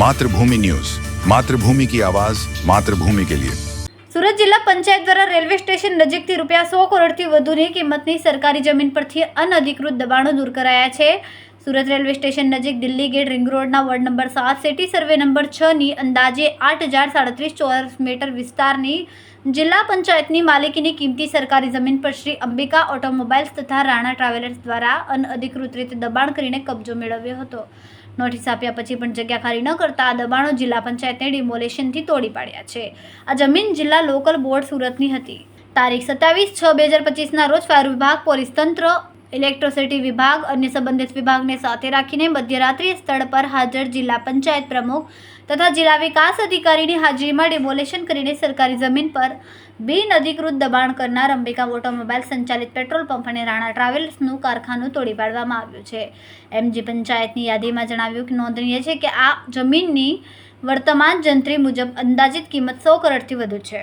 Mathrubhumi news. Mathrubhumi કી આવાઝ માતૃભૂમિ કે લિયે. સુરત જિલ્લા પંચાયત દ્વારા રેલવે સ્ટેશન નજીકથી રૂપિયા સો કરોડથી વધુની કિંમતની સરકારી જમીન પરથી અનધિકૃત દબાણો દૂર કરાયા છે. સુરત રેલવે સ્ટેશન નજીક દિલ્હી ગેટ રિંગ રોડના વોર્ડ નંબર સાત સિટી સર્વે નંબર છની અંદાજે આઠ હજાર સાડત્રીસ ચોરસ મીટર વિસ્તારની જિલ્લા પંચાયતની માલિકીની કિંમતી સરકારી જમીન પર શ્રી અંબિકા ઓટોમોબાઈલ્સ તથા રાણા ટ્રાવેલર્સ દ્વારા અનઅધિકૃત રીતે દબાણ કરીને કબજો મેળવ્યો હતો. નોટિસ આપ્યા પછી પણ જગ્યા ખાલી ન કરતા આ દબાણો જિલ્લા પંચાયતને ડિમોલેશનથી તોડી પાડ્યા છે. આ જમીન જિલ્લા લોકલ બોર્ડ સુરતની હતી. તારીખ સત્તાવીસ છ બે હજાર પચીસના રોજ ફાયર વિભાગ, પોલીસ તંત્ર ઇલેક્ટ્રિસિટી વિભાગ અન્ય સંબંધિત વિભાગને સાથે રાખીને મધ્યરાત્રિએ સ્થળ પર હાજર જિલ્લા પંચાયત પ્રમુખ તથા જિલ્લા વિકાસ અધિકારીની હાજરીમાં ડિમોલેશન કરીને સરકારી જમીન પર બિન અધિકૃત દબાણ કરનાર અંબિકા ઓટોમોબાઈલ સંચાલિત પેટ્રોલ પંપ અને રાણા ટ્રાવેલ્સનું કારખાનું તોડી પાડવામાં આવ્યું છે. એમજી પંચાયતની યાદીમાં જણાવ્યું કે નોંધનીય છે કે આ જમીનની વર્તમાન જંત્રી મુજબ અંદાજિત કિંમત સો કરોડથી વધુ છે.